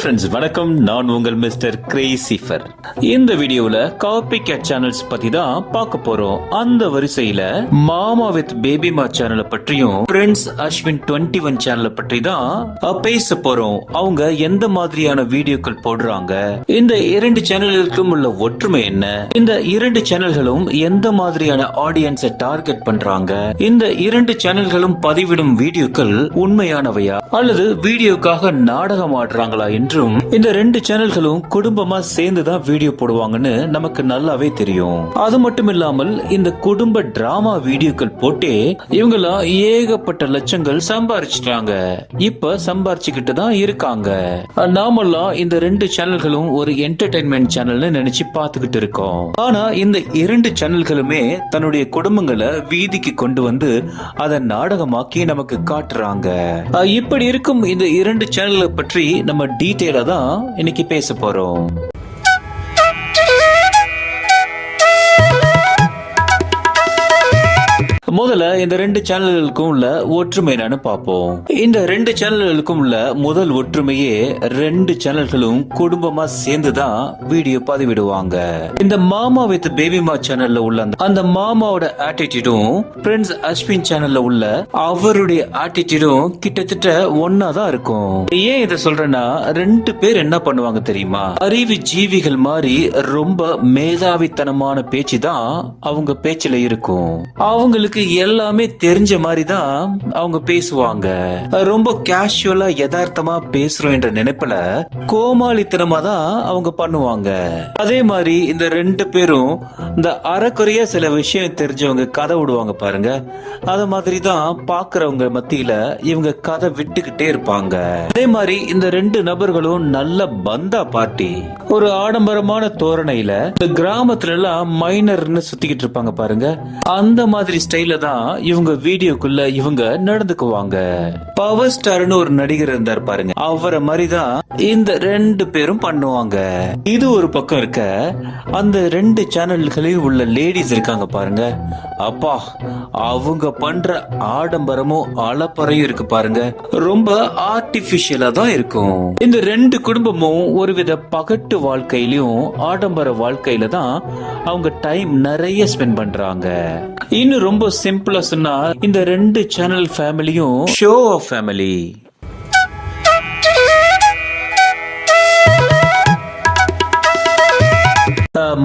Friends வணக்கம். நான் உங்கள் மிஸ்டர் கிரேசிஃபர் இந்த வீடியோல காப்பி கேட் சேனல்ஸ் பத்தி தான் பார்க்க போறோம். அந்த வரிசையில மாமா வித் பேபி மா சேனலை பற்றியும் பிரின்ஸ் அஸ்வின் டுவெண்ட்டி ஒன் சேனலை பற்றி தான் பேச போறோம். அவங்க எந்த மாதிரியான வீடியோக்கள் போடுறாங்க? இந்த இரண்டு சேனல்களுக்கும் உள்ள ஒற்றுமை என்ன? இந்த இரண்டு சேனல்களும் எந்த மாதிரியான ஆடியன்ஸை டார்கெட் பண்றாங்க? இந்த இரண்டு சேனல்களும் பதிவிடும் வீடியோக்கள் உண்மையானவையா? அல்லது வீடியோக்காக நாடகம் ஆடுறாங்களா என்று மற்றும் இந்த ரெண்டு சேனல்களும் குடும்பமா சேர்ந்து தான் வீடியோ போடுவாங்கன்னு நமக்கு நல்லாவே தெரியும். அது மட்டும் இல்லாமல் இந்த குடும்ப டிராமா வீடியோக்கள் போட்டே இவங்களா ஏகப்பட்ட லட்சங்கள் சம்பாரிச்சிட்டாங்க. இப்ப சம்பாரிச்சுக்கிட்டு தான் இருக்காங்க. நாமெல்லாம் இந்த ரெண்டு சேனல்களும் ஒரு என்டர்டைன்மெண்ட் சேனல்னு நினைச்சு பார்த்துக்கிட்டு இருக்கோம். ஆனா இந்த இரண்டு சேனல்களுமே தன்னுடைய குடும்பங்களை வீதிக்கு கொண்டு வந்து அதை நாடகமாக்கி நமக்கு காட்டுறாங்க. இப்படி இருக்கும் இந்த இரண்டு சேனல்களை பற்றி நம்ம டீட்டெயிலா தான் இன்னைக்கு பேச போறோம். முதல்ல இந்த ரெண்டு சேனல்களுக்கும் உள்ள ஒற்றுமை என்னன்னு பார்ப்போம். இந்த ரெண்டு சேனல்களுக்கும் உள்ள முதல் ஒற்றுமையே ரெண்டு சேனல்களும் குடும்பமா சேர்ந்து தான் வீடியோ பதிவிடுவாங்க. இந்த மாமா வித் பேபிமா சேனல்ல உள்ள அந்த- அந்த மாமாவோட ஆட்டிடியூடும் பிரின்ஸ் அஸ்வின் சேனல்ல உள்ள அவருடைய ஆட்டிடியூடும் கிட்டத்தட்ட ஒன்னா தான் இருக்கும். ஏன் இதை சொல்றேன்னா ரெண்டு பேர் என்ன பண்ணுவாங்க தெரியுமா? அறிவு ஜீவிகள் மாதிரி ரொம்ப மேதாவித்தனமான பேச்சு தான் அவங்க பேச்சுல இருக்கும். அவங்களுக்கு எல்லாமே தெரிஞ்ச மாதிரி தான் அவங்க பேசுவாங்க. ரொம்ப கேஷுவலா யதார்த்தமா பேசுறோம் என்ற நினைப்புல கோமாளித்தனமா தான் அவங்க பண்ணுவாங்க. அதே மாதிரி இந்த ரெண்டு பேரும் இந்த அறக்குறையா சில விஷயம் தெரிஞ்சவங்க கதை விடுவாங்க பாருங்க. அத மாதிரி தான் பாக்குறவங்க மத்தியில இவங்க கதை விட்டுக்கிட்டே இருப்பாங்க. அதே மாதிரி இந்த ரெண்டு நபர்களும் நல்ல பந்தா பார்ட்டி. ஒரு ஆடம்பரமான தோரணையில இந்த கிராமத்துல எல்லாம் மைனர்னு சுத்திக்கிட்டு இருப்பாங்க பாருங்க. அந்த மாதிரி ஸ்டைல் தான் இவங்க வீடியோக்குள்ள இவங்க நடந்துக்குவாங்க. பவர் ஸ்டார்னு ஒரு நடிகர் இருந்தார் பாருங்க. அவரை மாதிரிதான் இந்த ரெண்டு பேரும் பண்ணுவாங்க. இது ஒரு பக்கம் இருக்க அந்த ரெண்டு சேனல்களில் உள்ள லேடிஸ் இருக்காங்க பாருங்க. அப்பா அவங்க பண்ற ஆடம்பரமும் அளப்பறையும் இருக்கு பாருங்க. ரொம்ப ஆர்டிபிஷியலா தான் இருக்கும். இந்த ரெண்டு குடும்பமும் ஒருவித பகட்டு வாழ்க்கையிலும் ஆடம்பர வாழ்க்கையில தான் அவங்க டைம் நிறைய ஸ்பெண்ட் பண்றாங்க. இன்னும் ரொம்ப சிம்பிளா சொன்னா இந்த ரெண்டு சேனல் ஃபேமிலியும் ஷோ ஆஃப் ஃபேமிலி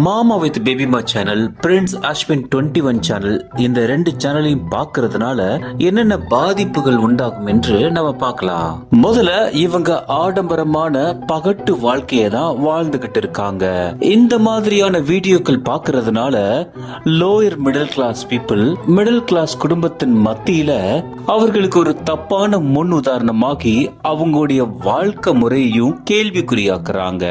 மாமா with பேபிமா channel prince Ashwin twenty one channel இந்த ரெண்டு சேனலையும் பார்க்கறதுனால என்னென்ன பாதிப்புகள் உண்டாகும் என்று நம்ம பார்க்கலாம். முதல்ல இவங்க ஆடம்பரமான பகட்டு வாழ்க்கையை தான் வாழ்ந்துகிட்டு இருக்காங்க. இந்த மாதிரியான வீடியோக்கள் பார்க்கறதுனால lower middle class people middle class குடும்பத்தின் மத்தியில அவர்களுக்கு ஒரு தப்பான முன் உதாரணமாகி அவங்களுடைய வாழ்க்கை முறையையும் கேள்விக்குறியாக்குறாங்க.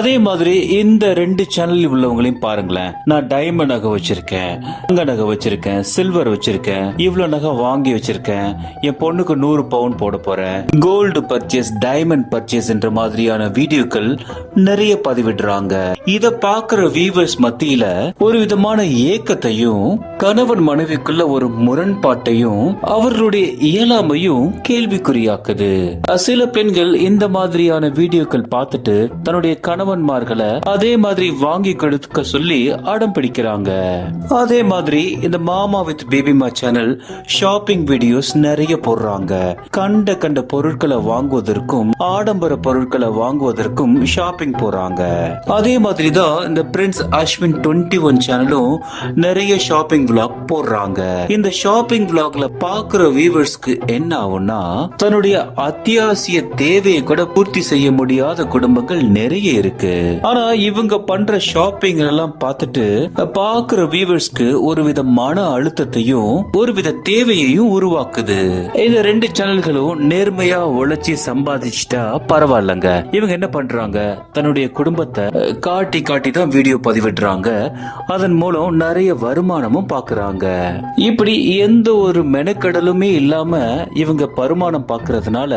அதே மாதிரி இந்த ரெண்டு சேனலில் உள்ள இருக்கிறவங்களையும் பாருங்களேன். நான் டைமண்ட் நகை வச்சிருக்கேன் தங்க நகை வச்சிருக்கேன் சில்வர் வச்சிருக்கேன் இவ்வளவு நகை வாங்கி வச்சிருக்கேன். என் பொண்ணுக்கு நூறு பவுன் போட போறேன். கோல்டு பர்ச்சேஸ் டைமண்ட் பர்ச்சேஸ் என்ற மாதிரியான வீடியோக்கள் நிறைய பதிவிடுறாங்க. இத பாக்குற வியூவர்ஸ் மத்தியில ஒரு விதமான ஏக்கத்தையும் கணவன் மனைவிக்குள்ள ஒரு முரண்பாட்டையும் அவர்களுடைய இயலாமையும் கேள்விக்குறியாக்குது. சில பெண்கள் இந்த மாதிரியான வீடியோக்கள் பார்த்துட்டு தன்னுடைய கணவன்மார்களை அதே மாதிரி வாங்கி கொடுக்க சொல்லி அடம் பிடிக்கிறாங்க. அதே மாதிரி இந்த மாமா வித் பேபிமா சேனல் ஷாப்பிங் வீடியோஸ் நிறைய போடுறாங்க. கண்ட கண்ட பொருட்களை வாங்குவதற்கும் ஆடம்பர பொருட்களை வாங்குவதற்கும் ஷாப்பிங் போறாங்க. அதே மாதிரி தான் இந்த பிரின்ஸ் அஸ்வின் டுவெண்ட்டி ஒன் சேனலும் நிறைய ஷாப்பிங் விளாக் போடுறாங்க. இந்த ஷாப்பிங் விளாக்ல பாக்குற வியூவர்ஸ்க்கு என்ன ஆகும்னா தன்னுடைய அத்தியாவசிய தேவையை கூட பூர்த்தி செய்ய முடியாத குடும்பங்கள் நிறைய இருக்கு. ஆனா இவங்க பண்ற ஷாப்பிங் எல்லாம் பார்த்துட்டு பாக்குற வியூவர்ஸ்க்கு ஒரு வித மன அழுத்தத்தையும் ஒரு வித தேவையையும் உருவாக்குது. இந்த ரெண்டு சேனல்களும் நேர்மையா உழைச்சி சம்பாதிச்சிட்டா பரவாயில்லங்க. இவங்க என்ன பண்றாங்க? தன்னுடைய குடும்பத்தை காட்டி காட்டி தான் வீடியோ பதிவிடுறாங்க. அதன் மூலம் நிறைய வருமானமும் பாக்குறாங்க இப்படி எந்த ஒரு மெனக்கடலுமே இல்லாம இவங்க வருமானம் பாக்குறதுனால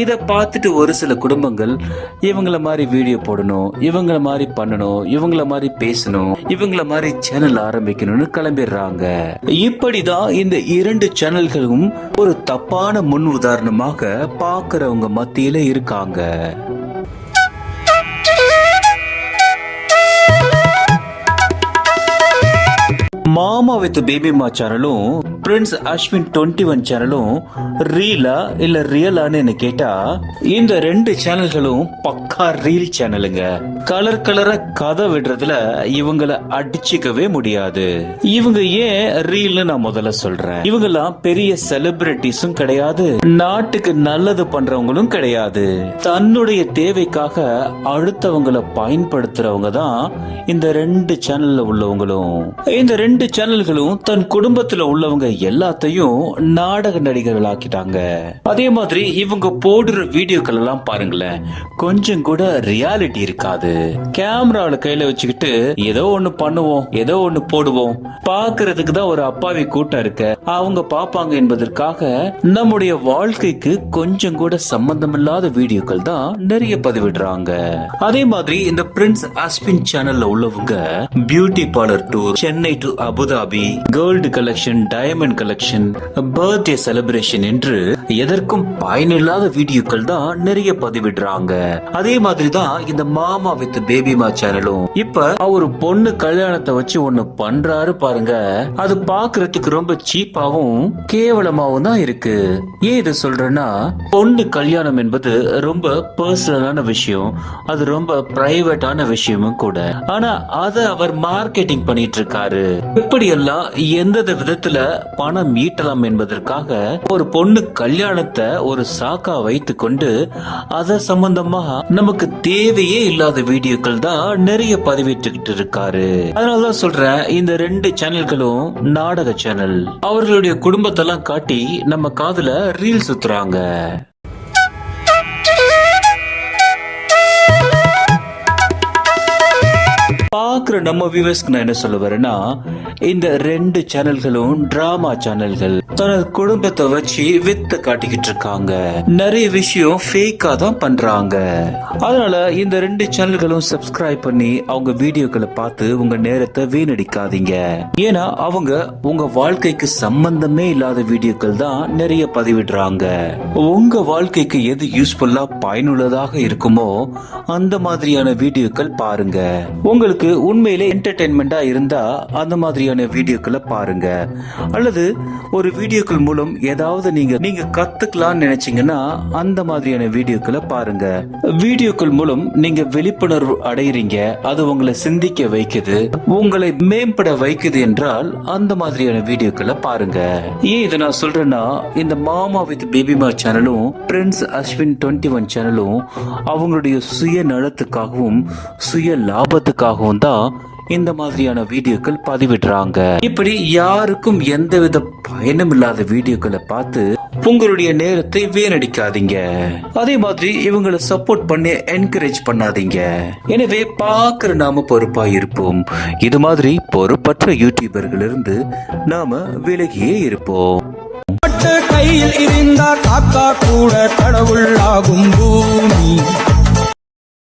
இதை பார்த்துட்டு ஒரு சில குடும்பங்கள் இவங்கள மாதிரி வீடியோ போடணும் இவங்கள மாதிரி பண்ணணும் இவங்கள மாதிரி பேசணும் இவங்கள மாதிரி சேனல் ஆரம்பிக்கணும்னு கிளம்பிடுறாங்க. இப்படிதான் இந்த இரண்டு சேனல்களும் ஒரு தப்பான முன் உதாரணமாக பார்க்குறவங்க மத்தியில இருக்காங்க. மாமா வித் பேபிமா சேனலும் பிரின்ஸ் அஸ்வின் டுவெண்ட்டி ஒன் சேனலும் ரீலா இல்ல ரியலான்னு என்ன கேட்டா இந்த ரெண்டு சேனல்களும் பக்கா ரீல் சேனலுங்க கலர் கலரா கதை விடுறதுல இவங்கள அடிச்சுக்கவே முடியாது. இவங்க ஏன் ரீல்னு நான் முதல்ல சொல்றேன். இவங்கெல்லாம் பெரிய செலிபிரிட்டிஸும் கிடையாது. நாட்டுக்கு நல்லது பண்றவங்களும் கிடையாது. தன்னுடைய தேவைக்காக அடுத்தவங்களை பயன்படுத்துறவங்க தான் இந்த ரெண்டு சேனல்ல உள்ளவங்களும். இந்த ரெண்டு சேனல்களும் தன் குடும்பத்துல உள்ளவங்க எல்லாத்தையும் நாடக நடிகர்கள் ஆக்கிட்டாங்க அதே மாதிரி இவங்க போடுற வீடியோக்கள் எல்லாம் பாருங்களேன் கொஞ்சம் கூட ரியாலிட்டி இருக்காது. கேமரால கையில வச்சுக்கிட்டு ஏதோ ஒண்ணு பண்ணுவோம் ஏதோ ஒண்ணு போடுவோம். பாக்குறதுக்கு தான் ஒரு அப்பாவி கூட்டம் இருக்க. அவங்க பாப்பாங்க என்பதற்காக நம்முடைய வாழ்க்கைக்கு கொஞ்சம் கூட சம்பந்தமில்லாத வீடியோக்கள் தான் நிறைய பதிவிடுறாங்க. அதே மாதிரி இந்த பிரின்ஸ் அஸ்வின் சேனல்ல உள்ளவங்க beauty parlour tour Chennai to Abu Dhabi gold collection diamond collection birthday celebration என்று எதற்கும் பயனில்லாத வீடியோக்கள் தான் நிறைய பதிவிடுறாங்க. அதே மாதிரி தான் இந்த மாமா வித் பேபிமா சேனலும். இப்ப அவரு பொண்ணு கல்யாணத்தை வச்சு ஒண்ணு பண்றாரு பாருங்க. அது பாக்குறதுக்கு ரொம்ப சீப்பாவும் கேவலமாவும் தான் இருக்கு. ஏன் இதை சொல்றேன்னா பொண்ணு கல்யாணம் என்பது ரொம்ப பர்சனலான விஷயம். அது ரொம்ப பிரைவேட்டான விஷயமும் கூட. ஆனா அத அவர் மார்க்கெட்டிங் பண்ணிட்டு இருக்காரு. எப்படியெல்லாம் எந்தெந்த விதத்துல பணம் ஈட்டலாம் என்பதற்காக ஒரு பொண்ணு கல்யாணத்தை ஒரு சாக்கா வைத்து கொண்டு அத சம்பந்தமா நமக்கு தேவையே இல்லாத வீடியோக்கள் தான் நிறைய பதிவிட்டுக்கிட்டு இருக்காரு. அதனாலதான் சொல்றேன் இந்த ரெண்டு சேனல்களும் நாடக சேனல். அவர்களுடைய குடும்பத்தெல்லாம் காட்டி நம்ம காதுல ரீல் சுத்துறாங்க. பார்க்குற நம்ம வியூவர்ஸ்க்கு நான் என்ன சொல்ல வரேன்னா இந்த ரெண்டு சேனல்களும் டிராமா சேனல்கள் தனது குடும்பத்தை வச்சு வித்த காட்டிக்கிட்டு இருக்காங்க. நிறைய விஷயம் ஃபேக்கா தான் பண்றாங்க. அதனால இந்த ரெண்டு சேனல்களும் சப்ஸ்கிரைப் பண்ணி அவங்க வீடியோக்களை பார்த்து உங்க நேரத்தை வீணடிக்காதீங்க. ஏன்னா அவங்க உங்க வாழ்க்கைக்கு சம்பந்தமே இல்லாத வீடியோக்கள் தான் நிறைய பதிவிடுறாங்க. உங்க வாழ்க்கைக்கு எது யூஸ்ஃபுல்லா பயனுள்ளதாக இருக்குமோ அந்த மாதிரியான வீடியோக்கள் பாருங்க. உங்களுக்கு உண்மையிலே என்டர்டைன்மெண்டா இருந்தா அந்த மாதிரியான வீடியோக்களை பாருங்க. அல்லது ஒரு வீடியோக்கள் மூலம் ஏதாவது நீங்க நீங்க கத்துக்கலாம்னு நினைச்சீங்கன்னா அந்த மாதிரியான வீடியோக்களை பாருங்க. வீடியோக்கள் மூலம் நீங்க விழிப்புணர்வு அடையிறீங்க. அது உங்களை சிந்திக்க வைக்குது. உங்களை மேம்பட வைக்குது என்றால் அந்த மாதிரியான வீடியோக்களை பாருங்க. ஏன் இதை நான் சொல்றேன்னா இந்த மாமா வித் பேபிமா சேனலும் பிரின்ஸ் அஸ்வின் டுவெண்ட்டி ஒன் சேனலும் அவங்களுடைய சுய நலத்துக்காகவும் சுய லாபத்துக்காகவும் தான் இந்த மாதிரியான வீடியோக்கள் பதிவிடுறாங்க. இப்படி யாருக்கும் எந்தவித பயனும் இல்லாத வீடியோக்களை பார்த்து உங்களுடைய நேரத்தை வீணடிக்காதீங்க. அதே மாதிரி இவங்களை சப்போர்ட் பண்ணி என்கரேஜ் பண்ணாதீங்க. எனவே பாக்குற நாம பொறுப்பா இருப்போம். இது மாதிரி பொறுப்பற்ற யூடியூபர்கள் இருந்து நாம விலகியே இருப்போம். கையில் இருந்தா காக்கா கூட கடவுள் ஆகும் பூமி.